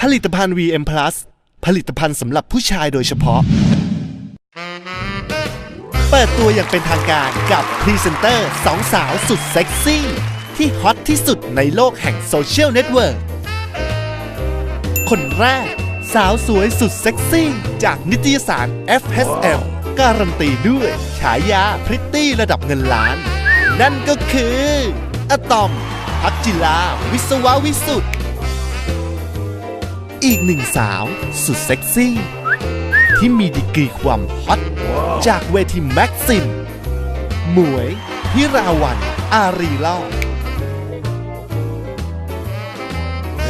ผลิตภัณฑ์ VM Plus ผลิตภัณฑ์สำหรับผู้ชายโดยเฉพาะ เปิดตัวอย่างเป็นทางการกับพรีเซนเตอร์สองสาวสุดเซ็กซี่ ที่ฮอตที่สุดในโลกแห่งโซเชียลเน็ตเวิร์กคนแรก สาวสวยสุดเซ็กซี่ จากนิตยสาร FSM การันตีด้วย ฉายาพริตตี้ระดับเงินล้าน นั่นก็คืออะตอมพักจิลา วิศวะวิสุทธ์ อีกหนึ่งสาว สุดเซ็กซี่ ที่มีดีกรีความฮอตจากเวทีแม็กซิม หมวยพิราวันอารีเล่า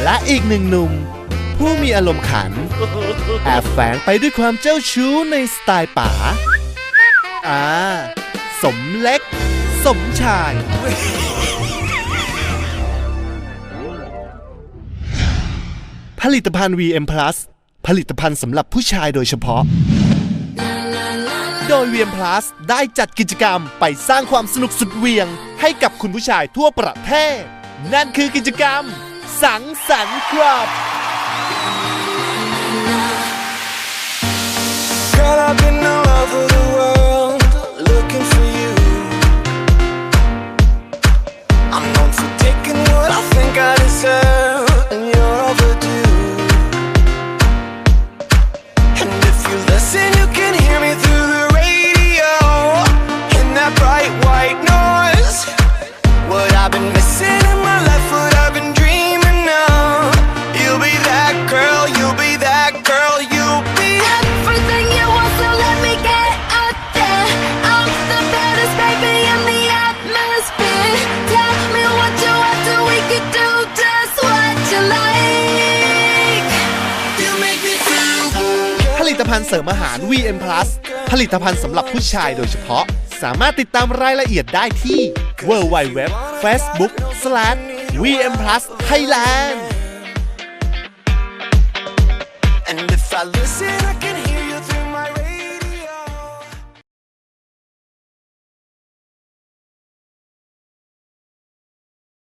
และอีกหนึ่งหนุ่ม ผู้มีอารมณ์ขัน แอบแฝงไปด้วยความเจ้าชู้ในสไตล์ป๋าอ่า สมเล็ก สมชาย ผลิตภัณฑ์ VM Plus ผลิตภัณฑ์สำหรับผู้ชายโดยเฉพาะ โดย VM Plus ได้จัดกิจกรรมไปสร้างความสนุกสุดเวียง ให้กับคุณผู้ชายทั่วประเทศ นั่นคือกิจกรรม สังสรรค์ครับ ลิตภัณฑ์เสริมอาหาร VM Plus ผลิตภัณฑ์สำหรับผู้ชายโดยเฉพาะ สามารถติดตามรายละเอียดได้ที่ www facebook vm plus thailand And if I listen, I